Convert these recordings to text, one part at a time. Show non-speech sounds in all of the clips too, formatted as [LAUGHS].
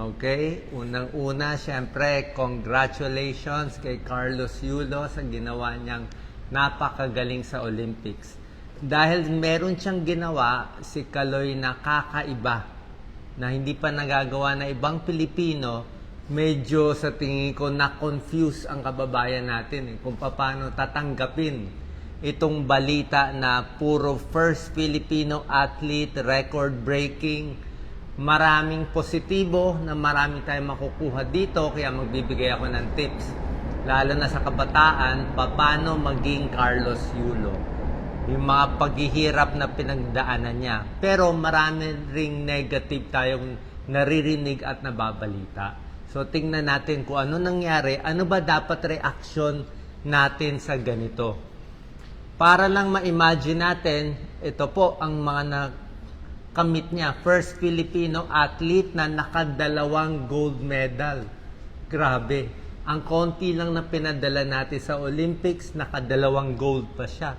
Okay? Unang-una, syempre, congratulations kay Carlos Yulo sa ginawa niyang napakagaling sa Olympics. Dahil meron siyang ginawa, si Kaloy na kakaiba, na hindi pa nagagawa na ibang Pilipino, medyo sa tingin ko na-confuse ang kababayan natin eh, kung paano tatanggapin itong balita na puro first Filipino athlete, record-breaking, maraming positibo na marami tayong makukuha dito kaya magbibigay ako ng tips lalo na sa kabataan paano maging Carlos Yulo. Yung mga paghihirap na pinagdaanan niya. Pero marami ring negative tayong naririnig at nababalita. So tingnan natin kung ano nangyari. Ano ba dapat reaction natin sa ganito? Para lang ma-imagine natin ito po ang mga na kamit niya. First Filipino athlete na nakadalawang gold medal. Grabe. Ang konti lang na pinadala natin sa Olympics, nakadalawang gold pa siya.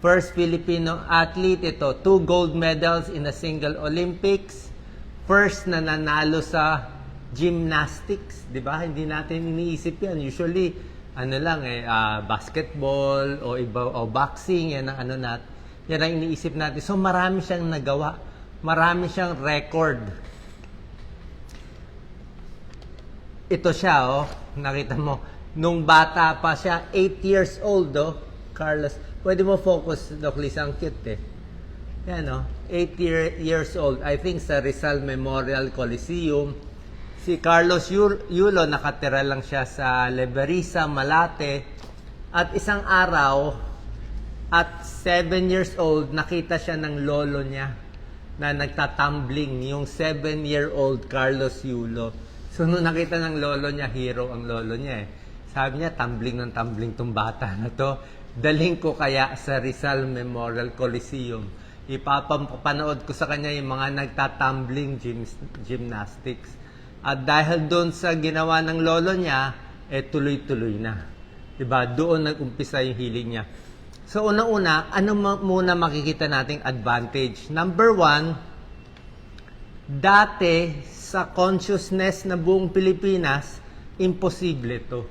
First Filipino athlete ito, two gold medals in a single Olympics. First na nanalo sa gymnastics, 'di ba? Hindi natin iniisip 'yan. Usually ano lang eh ah, basketball o iba o boxing yan ang ano nat yan ang iniisip natin. So marami siyang nagawa. Marami siyang record. Ito siya, oh. Nakita mo. Nung bata pa siya, 8 years old, oh. Carlos. Pwede mo focus, Doc Liz. Ang cute, eh. Yan, oh. 8 year, years old. I think sa Rizal Memorial Coliseum. Si Carlos Yul- Yulo, nakatira lang siya sa Leberisa, Malate. At isang araw, at 7 years old, nakita siya ng lolo niya na nagtatumbling, yung 7-year-old Carlos Yulo. So, nung nakita ng lolo niya, hero ang lolo niya eh. Sabi niya, tumbling ng tumbling tong bata na to. Daling ko kaya sa Rizal Memorial Coliseum. Ipapapanood ko sa kanya yung mga nagtatumbling gym, gymnastics. At dahil doon sa ginawa ng lolo niya, eh tuloy-tuloy na. 'Di ba? Doon nag-umpisa yung hiling niya. So, una-una, ano muna makikita nating advantage? Number one, dati sa consciousness na buong Pilipinas, imposible to.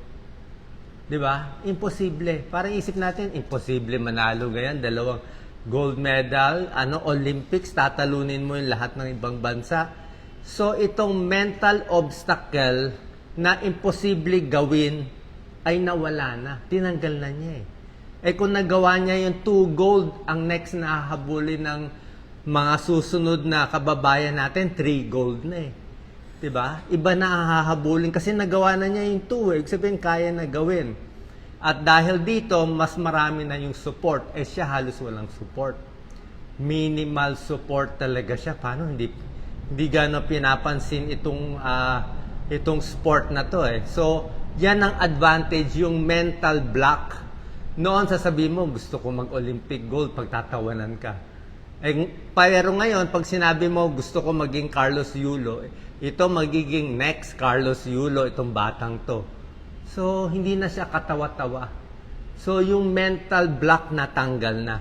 Di ba? Imposible. Parang isip natin, imposible manalo ganyan. Dalawang gold medal, ano, Olympics, tatalunin mo yung lahat ng ibang bansa. So, itong mental obstacle na imposible gawin ay nawala na. Tinanggal na niya eh. Eh kung nagawa niya yung two gold, ang next na hahabulin ng mga susunod na kababayan natin, three gold na eh. 'Di ba? Iba na ang hahabulin kasi nagawa na niya yung two eh. Ibig sabihin, kaya na gawin. At dahil dito, mas marami na yung support. Eh siya halos walang support. Minimal support talaga siya. Paano hindi hindi gano'n pinapansin itong ah, itong sport na to eh. So, yan ang advantage yung mental block noon sasabihin mo, gusto ko mag-Olympic gold, pagtatawanan ka. Eh, pero ngayon, pag sinabi mo, gusto ko maging Carlos Yulo, ito magiging next Carlos Yulo, itong batang to. So, hindi na siya katawa-tawa. So, yung mental block natanggal na.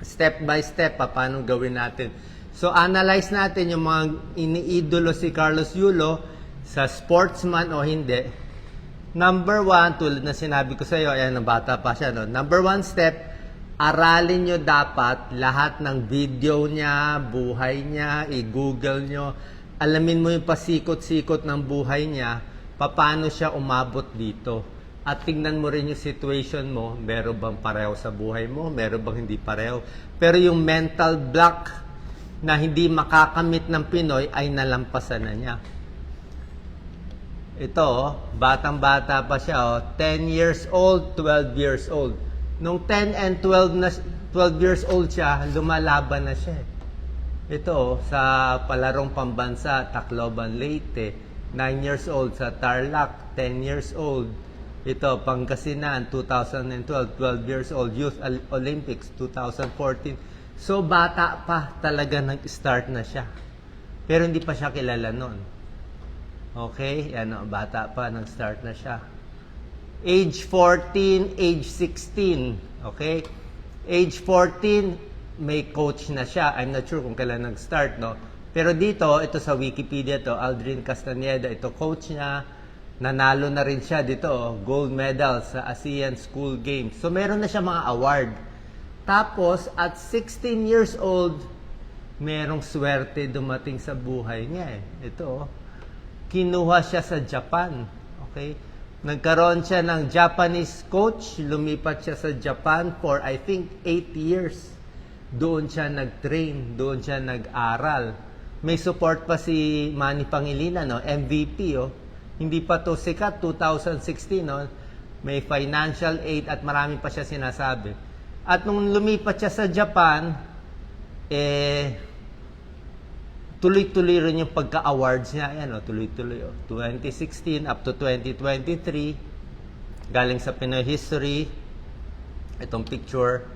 Step by step, pa, paano gawin natin. So, analyze natin yung mga iniidolo si Carlos Yulo sa sportsman o hindi. Number one, tulad na sinabi ko sa iyo, ayan, ng bata pa siya. No? Number one step, aralin nyo dapat lahat ng video niya, buhay niya, i-google nyo. Alamin mo yung pasikot-sikot ng buhay niya, paano siya umabot dito. At tingnan mo rin yung situation mo, meron bang pareho sa buhay mo, meron bang hindi pareho. Pero yung mental block na hindi makakamit ng Pinoy ay nalampasan na niya. Ito, oh, batang-bata pa siya, oh, 10 years old, 12 years old. Nung 10 and 12 na 12 years old siya, lumalaban na siya. eh. Ito, oh, sa palarong pambansa, Tacloban, Leyte, 9 years old sa Tarlac, 10 years old. Ito, Pangasinan, 2012, 12 years old. Youth Olympics, 2014. So, bata pa talaga nag-start na siya. Pero hindi pa siya kilala noon. Okay, ano, bata pa, nag-start na siya. Age 14, age 16. Okay? Age 14, may coach na siya. I'm not sure kung kailan nag-start, no? Pero dito, ito sa Wikipedia to, Aldrin Castaneda, ito coach niya, nanalo na rin siya dito, oh, gold medal sa ASEAN School Games. So meron na siya mga award. Tapos, at 16 years old, merong swerte dumating sa buhay niya eh. Ito, oh. Kinuha siya sa Japan. Okay? Nagkaroon siya ng Japanese coach, lumipat siya sa Japan for I think 8 years. Doon siya nag-train, doon siya nag-aral. May support pa si Manny Pangilinan, no? MVP, oh. Hindi pa to sikat, 2016, no? May financial aid at marami pa siya sinasabi. At nung lumipat siya sa Japan, eh, tuloy-tuloy rin yung pagka-awards niya. Ayan, oh, tuloy-tuloy. Oh. 2016 up to 2023. Galing sa Pinoy History. Itong picture.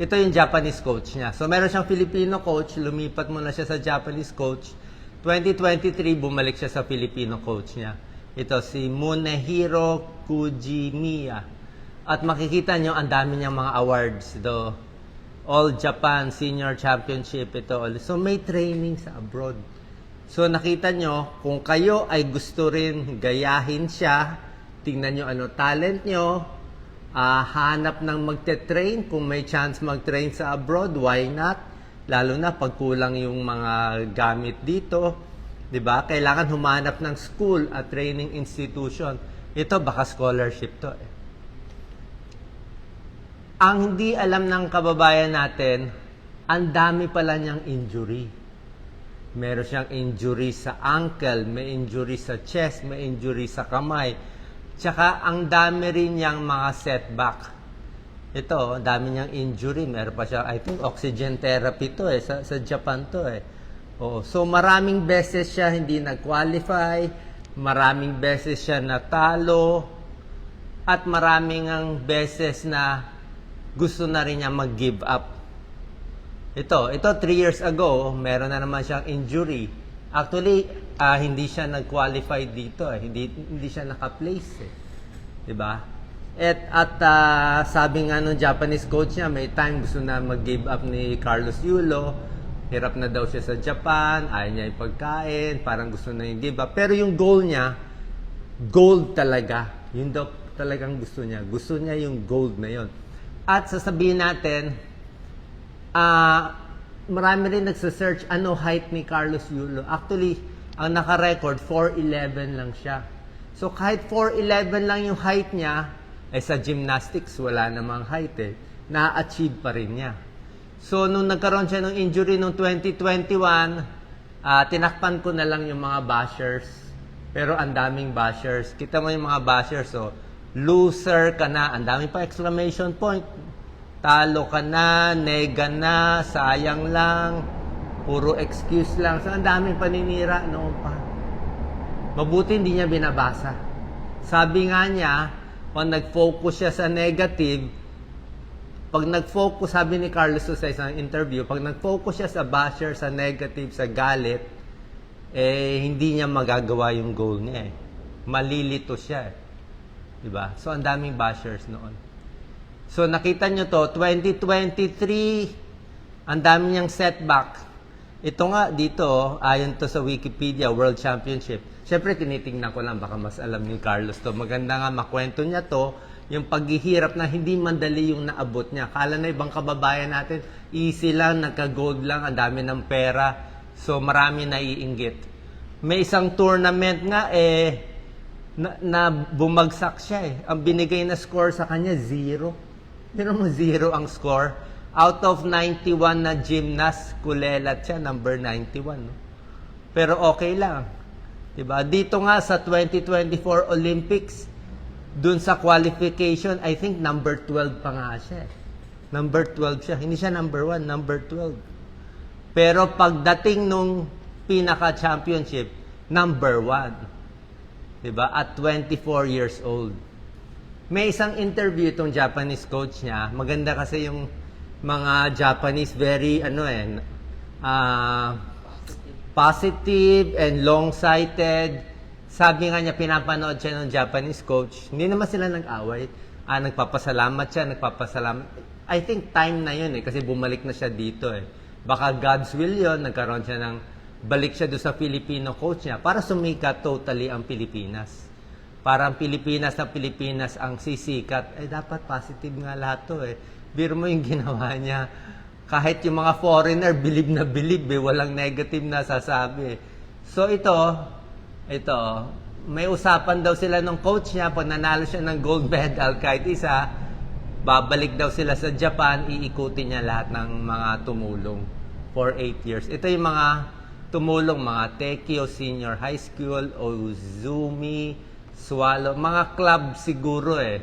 Ito yung Japanese coach niya. So, meron siyang Filipino coach. Lumipat muna siya sa Japanese coach. 2023, bumalik siya sa Filipino coach niya. Ito, si Munehiro Kujimiya. At makikita nyo, ang dami niyang mga awards. Ito, All Japan Senior Championship ito. So may training sa abroad. So nakita nyo, kung kayo ay gusto rin gayahin siya, tingnan nyo ano talent nyo, ah, hanap ng magte-train, kung may chance mag-train sa abroad, why not? Lalo na pag kulang yung mga gamit dito, 'di ba? Kailangan humanap ng school at training institution. Ito baka scholarship to eh. Ang hindi alam ng kababayan natin, ang dami pala niyang injury. Meron siyang injury sa ankle, may injury sa chest, may injury sa kamay. Tsaka ang dami rin niyang mga setback. Ito, dami niyang injury. Meron pa siya, I think, oxygen therapy to eh. Sa, sa Japan to eh. Oo. So, maraming beses siya hindi nag-qualify. Maraming beses siya natalo. At maraming ang beses na gusto na rin niya mag-give up. Ito, ito 3 years ago, meron na naman siyang injury. Actually, ah, hindi siya nag-qualify dito eh. Hindi hindi siya naka-place eh. 'Di ba? At at ah, sabi nga nung Japanese coach niya, may time gusto na mag-give up ni Carlos Yulo. Hirap na daw siya sa Japan, ayaw niya yung pagkain, parang gusto na yung give up. Pero yung goal niya, gold talaga. Yun daw talagang gusto niya. Gusto niya yung gold na yon. At sasabihin natin, ah marami rin nagsa-search ano height ni Carlos Yulo. Actually, ang naka-record, 4'11 lang siya. So kahit 4'11 lang yung height niya, eh sa gymnastics, wala namang height eh. Na-achieve pa rin niya. So nung nagkaroon siya ng injury noong 2021, ah tinakpan ko na lang yung mga bashers. Pero ang daming bashers. Kita mo yung mga bashers, so loser ka na. Ang dami pa exclamation point. Talo ka na, nega na, sayang lang, puro excuse lang. So, ang daming paninira noon pa. Mabuti hindi niya binabasa. Sabi nga niya, pag nag-focus siya sa negative, pag nag-focus, sabi ni Carlos sa isang interview, pag nag-focus siya sa basher, sa negative, sa galit, eh, hindi niya magagawa yung goal niya eh. Malilito siya eh. Diba? So, ang daming bashers noon. So, nakita nyo to, 2023, ang dami niyang setback. Ito nga dito, oh, ayon to sa Wikipedia, World Championship. Siyempre, tinitingnan ko lang, baka mas alam ni Carlos to. Maganda nga makwento niya to, yung paghihirap na hindi mandali yung naabot niya. Kala na ibang kababayan natin, easy lang, nagka-gold lang, ang dami ng pera. So, marami naiinggit. May isang tournament nga, eh, na, na bumagsak siya eh. Ang binigay na score sa kanya, zero. Pero mo zero ang score. Out of 91 na gymnast, kulelat siya, number 91. No? Pero okay lang. Diba? Dito nga sa 2024 Olympics, dun sa qualification, I think number 12 pa nga siya. eh. Number 12 siya. Hindi siya number 1, number 12. Pero pagdating nung pinaka-championship, number 1. Diba? At 24 years old. May isang interview itong Japanese coach niya. Maganda kasi yung mga Japanese very ano eh ah, positive and long-sighted. Sabi nga niya pinapanood siya ng Japanese coach. Hindi naman sila nag-away. Ah, nagpapasalamat siya, nagpapasalamat. I think time na yun eh kasi bumalik na siya dito eh. Baka God's will yun, nagkaroon siya ng balik siya doon sa Filipino coach niya para sumikat totally ang Pilipinas. Para ang Pilipinas na Pilipinas ang sisikat, eh dapat positive nga lahat to eh. Biro mo yung [LAUGHS] ginawa niya. Kahit yung mga foreigner, bilib na bilib eh, walang negative na sasabi eh. So ito, ito, may usapan daw sila ng coach niya pag nanalo siya ng gold [LAUGHS] medal kahit isa, babalik daw sila sa Japan, iikutin niya lahat ng mga tumulong for 8 years. Ito yung mga tumulong, mga Tekio Senior High School, Ozumi, Swallow, mga club siguro eh.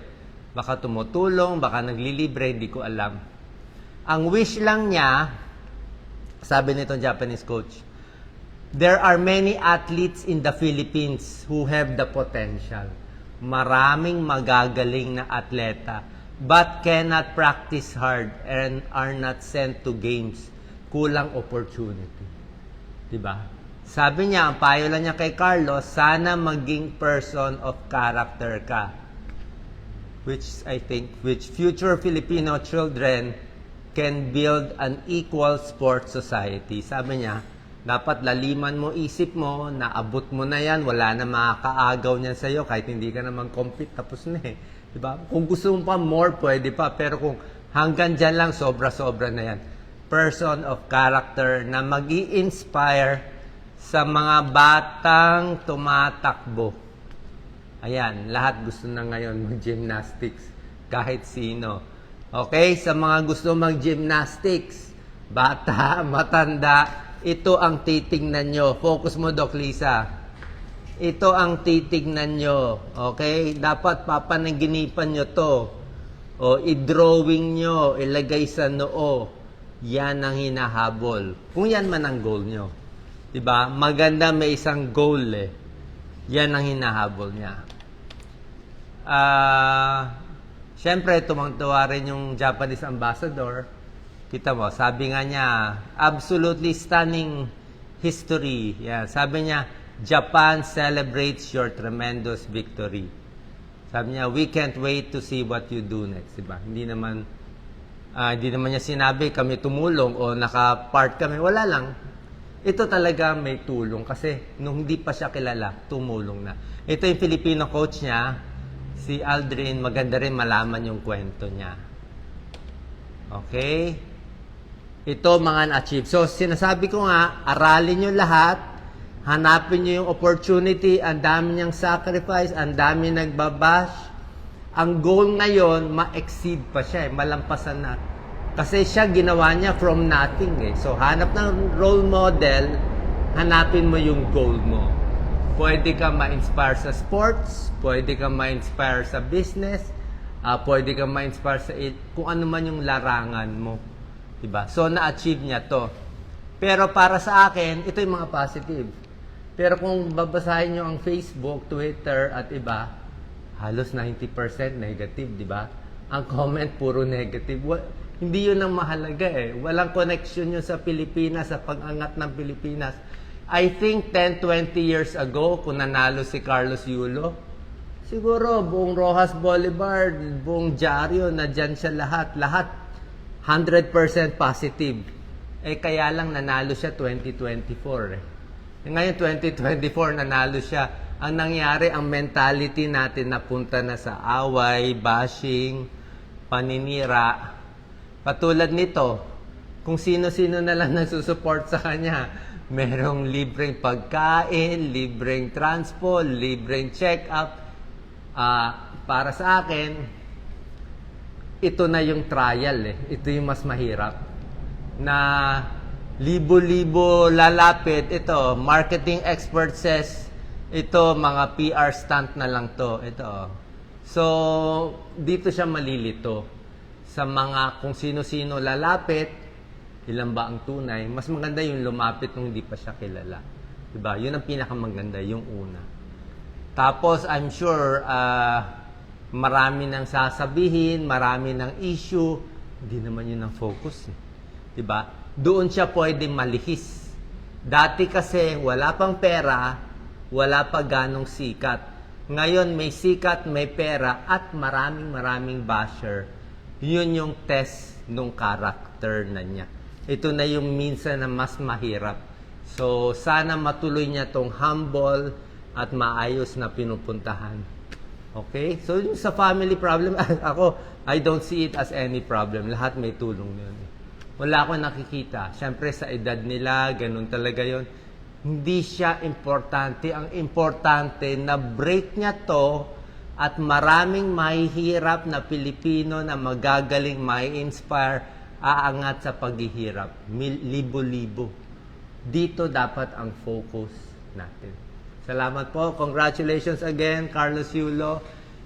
Baka tumutulong, baka naglilibre, hindi ko alam. Ang wish lang niya, sabi nitong Japanese coach, There are many athletes in the Philippines who have the potential. Maraming magagaling na atleta but cannot practice hard and are not sent to games. Kulang opportunity. 'Di ba? Sabi niya, ang payo lang niya kay Carlos, sana maging person of character ka. Which I think, which future Filipino children can build an equal sports society. Sabi niya, dapat laliman mo isip mo, naabot mo na yan, wala na makakaagaw niyan sa'yo kahit hindi ka naman compete, tapos na eh. Diba? Kung gusto mo pa more, pwede pa. Pero kung hanggang dyan lang, sobra-sobra na yan. Person of character na mag inspire sa mga batang tumatakbo. Ayan, lahat gusto na ngayon mag-gymnastics. Kahit sino. Okay, sa mga gusto mag-gymnastics, bata, [LAUGHS] matanda, ito ang titingnan nyo. Focus mo, Doc Lisa. Ito ang titingnan nyo. Okay? Dapat papanaginipan nyo to. O i-drawing nyo, ilagay sa noo. Yan ang hinahabol. Kung yan man ang goal nyo. 'Di ba? Maganda may isang goal eh. Yan ang hinahabol niya. Ah, Siyempre, tumang-tuwa rin yung Japanese ambassador. Kita mo, sabi nga niya, absolutely stunning history. Yeah, sabi niya, Japan celebrates your tremendous victory. Sabi niya, we can't wait to see what you do next. Diba? Hindi naman, ah, hindi naman niya sinabi kami tumulong o naka-part kami. Wala lang. Ito talaga may tulong kasi nung hindi pa siya kilala, tumulong na. Ito yung Filipino coach niya, si Aldrin. Maganda rin malaman yung kwento niya. Okay? Ito mga na-achieve. So, sinasabi ko nga, aralin nyo lahat, hanapin nyo yung opportunity, ang dami niyang sacrifice, ang dami nagbabash. Ang goal ngayon, ma-exceed pa siya, eh, malampasan na. Kasi siya ginawa niya from nothing eh. So, hanap ng role model, hanapin mo yung goal mo. Pwede ka ma-inspire sa sports, pwede ka ma-inspire sa business, ah pwede ka ma-inspire sa it, kung ano man yung larangan mo. Diba? So, na-achieve niya to. Pero para sa akin, ito yung mga positive. Pero kung babasahin nyo ang Facebook, Twitter, at iba, halos 90% negative, di ba? Ang comment, puro negative. Wa- hindi yun ang mahalaga eh. Walang connection yun sa Pilipinas, sa pag-angat ng Pilipinas. I think 10, 20 years ago, kung nanalo si Carlos Yulo, siguro buong Rojas Boulevard, buong Diaryo, na siya lahat. Lahat 100% positive. Eh kaya lang nanalo siya 2024 eh. Eh, Ngayon 2024 nanalo siya. Ang nangyari, ang mentality natin napunta na sa away, bashing, paninira. Patulad nito, kung sino-sino na lang [LAUGHS] nagsusupport sa kanya, merong libreng pagkain, libreng transpo, libreng check-up. Ah, para sa akin, ito na yung trial eh. Ito yung mas mahirap. Na libo-libo lalapit. Ito, marketing expert says, ito mga PR stunt na lang to. Ito. So, dito siya malilito. Sa mga kung sino-sino lalapit, ilan ba ang tunay, mas maganda yung lumapit nung hindi pa siya kilala. Diba? Yun ang pinakamaganda, yung una. Tapos, I'm sure, ah, marami nang sasabihin, marami ng issue, hindi naman yun ang focus. Eh. 'Di ba? Doon siya pwedeng malihis. Dati kasi wala pang pera, wala pa ganong sikat. Ngayon may sikat, may pera at maraming maraming basher. Yun yung test nung character na niya. Ito na yung minsan na mas mahirap. So, sana matuloy niya tong humble at maayos na pinupuntahan. Okay? So, yung sa family problem, [LAUGHS] ako, I don't see it as any problem. Lahat may tulong yun. Wala akong nakikita. Siyempre, sa edad nila, ganun talaga yon Hindi siya importante. Ang importante, na break niya to at maraming mahihirap na Pilipino na magagaling, may inspire, aangat sa paghihirap. Libo-libo. Dito dapat ang focus natin. Salamat po. Congratulations again, Carlos Yulo.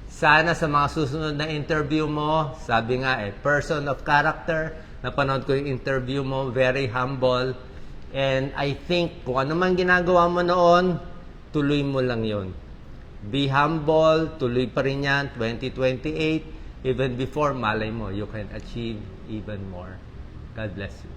Sana sa mga susunod na interview mo, sabi nga eh, person of character, napanood ko yung interview mo, very humble. And I think kung ano man ginagawa mo noon, tuloy mo lang yon. Be humble, tuloy pa rin yan, 2028, even before, malay mo, you can achieve even more. God bless you.